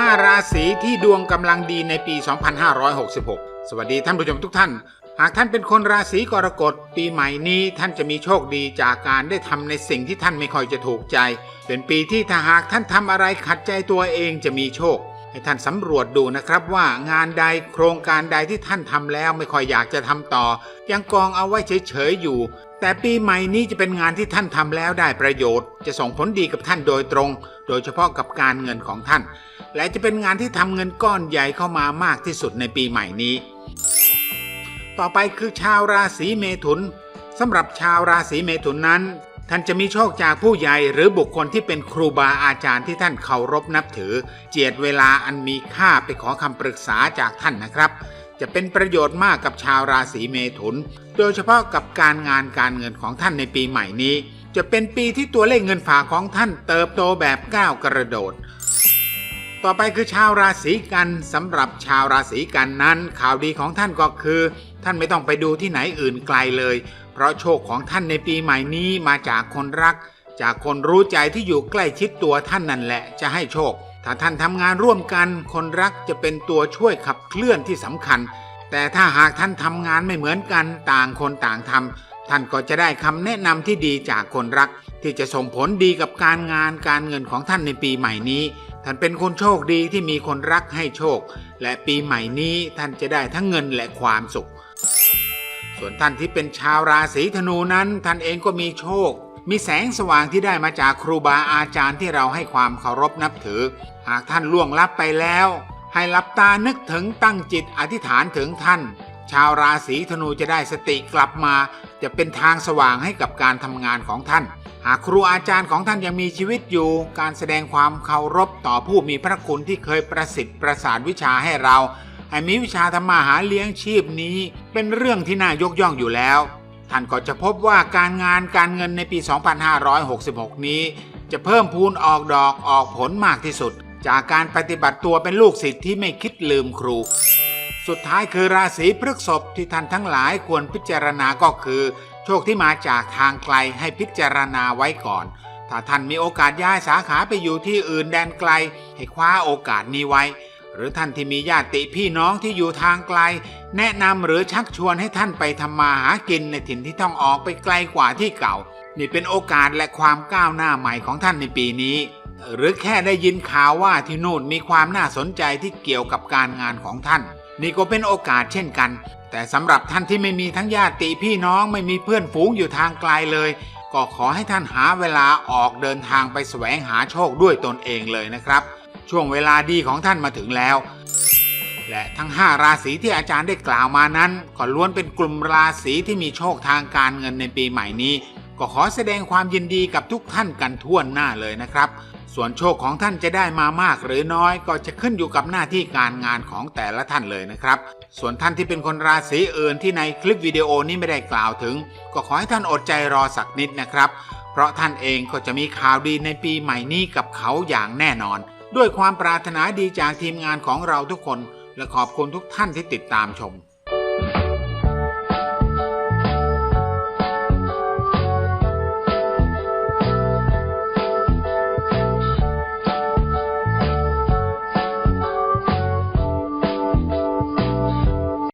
5 ราศีที่ดวงกำลังดีในปี 2566 สวัสดีท่านผู้ชมทุกท่าน หากท่านเป็นคนราศีกรกฎปีใหม่นี้ท่านจะมีโชคดีจากการได้ทำในสิ่งที่ท่านไม่ค่อยจะถูกใจ เป็นปีที่ถ้าหากท่านทำอะไรขัดใจตัวเองจะมีโชค ให้ท่านสำรวจดูนะครับว่างานใดโครงการใดที่ท่านทำแล้วไม่ค่อยอยากจะทำต่อ ยังกองเอาไว้เฉยๆอยู่ แต่ปีใหม่นี้จะเป็นงานที่ท่านทำแล้วได้ประโยชน์ จะส่งผลดีกับท่านโดยตรง โดยเฉพาะกับการเงินของท่าน และจะเป็นงานที่ทำเงินก้อนใหญ่เข้ามามากที่สุดในปีใหม่นี้ ต่อไปคือชาวราศีเมถุนสำหรับชาวราศีเมถุนนั้น ท่านจะมีโชคจากผู้ใหญ่หรือบุคคลที่เป็นครูบาอาจารย์ที่ท่านเคารพนับถือ เจียดเวลาอันมีค่าไปขอคำปรึกษาจากท่านนะครับ จะเป็นประโยชน์มากกับชาวราศีเมถุน โดยเฉพาะกับการงานการเงินของท่านในปีใหม่นี้ จะเป็นปีที่ตัวเลขเงินฝากของท่านเติบโตแบบก้าวกระโดด ต่อไปคือชาวราศีกันสำหรับชาวราศีกันนั้น ข่าวดีของท่านก็คือ ท่านไม่ต้องไปดูที่ไหนอื่นไกลเลย เพราะโชคของท่านในปีใหม่นี้มาจากคนรัก จากคนรู้ใจที่อยู่ใกล้ชิดตัวท่านนั่นแหละจะให้โชค ถ้าท่านทำงานร่วมกัน คนรักจะเป็นตัวช่วยขับเคลื่อนที่สำคัญ แต่ถ้าหากท่านทำงานไม่เหมือนกันต่างคนต่างทำท่านก็จะได้คำแนะนำที่ดีจากคนรัก ที่จะส่งผลดีกับการงานการเงินของท่านในปีใหม่นี้ ท่านเป็นคนโชคดีที่มีคนรักให้โชค และปีใหม่นี้ท่านจะได้ทั้งเงินและความสุข ส่วนท่านที่เป็นชาวราศีธนูนั้น ท่านเองก็มีโชค มีแสงสว่างที่ได้มาจากครูบาอาจารย์ที่เราให้ความเคารพนับถือ หากท่านล่วงลับไปแล้ว ให้หลับตานึกถึงตั้งจิตอธิษฐานถึงท่าน ชาวราศีธนูจะได้สติกลับมา จะเป็นทางสว่างให้กับการทำงานของท่าน หากครูอาจารย์ของท่านยังมีชีวิตอยู่ การแสดงความเคารพต่อผู้มีพระคุณที่เคยประสิทธิ์ประสานวิชาให้เราให้มีวิชาทำมาหาเลี้ยงชีพนี้ เป็นเรื่องที่น่ายกย่องอยู่แล้ว ท่านก็จะพบว่าการงานการเงินในปี 2566 นี้ จะเพิ่มพูนออกดอกออกผลมากที่สุด จากการปฏิบัติตัวเป็นลูกศิษย์ที่ไม่คิดลืมครู สุดท้ายคือราศีพฤษภที่ท่านทั้งหลายควรพิจารณาก็คือ โชคที่มาจากทางไกลให้พิจารณาไว้ก่อน ถ้าท่านมีโอกาสย้ายสาขาไปอยู่ที่อื่นแดนไกล ให้คว้าโอกาสนี้ไว้ หรือท่านที่มีญาติพี่น้องที่อยู่ทางไกล แนะนำหรือชักชวนให้ท่านไปทำมาหากินในถิ่นที่ต้องออกไปไกลกว่าที่เก่า นี่เป็นโอกาสและความก้าวหน้าใหม่ของท่านในปีนี้ หรือแค่ได้ยินข่าวว่าที่นู่นมีความน่าสนใจที่เกี่ยวกับการงานของท่าน นี่ก็เป็นโอกาสเช่นกัน แต่สำหรับท่านที่ไม่มีทั้งญาติพี่น้องไม่มีเพื่อนฝูงอยู่ทางไกลเลย ก็ขอให้ท่านหาเวลาออกเดินทางไปแสวงหาโชคด้วยตนเองเลยนะครับ ช่วงเวลาดีของท่านมาถึงแล้ว และทั้ง 5 ราศีที่อาจารย์ได้กล่าวมานั้นก็ล้วนเป็นกลุ่มราศีที่มีโชคทางการเงินในปีใหม่นี้ ก็ขอแสดงความยินดีกับทุกท่านกันทั่วหน้าเลยนะครับ ส่วนโชคของท่านจะได้มามากหรือน้อยก็จะขึ้นอยู่กับหน้าที่การงานของแต่ละท่านเลยนะครับส่วนท่านที่เป็นคนราศีอื่นที่ในคลิปวิดีโอนี้ไม่ได้กล่าวถึง ก็ขอให้ท่านอดใจรอสักนิดนะครับ เพราะท่านเองก็จะมีข่าวดีในปีใหม่นี้กับเขาอย่างแน่นอน ด้วยความปรารถนาดีจากทีมงานของเราทุกคน และขอบคุณทุกท่านที่ติดตามชม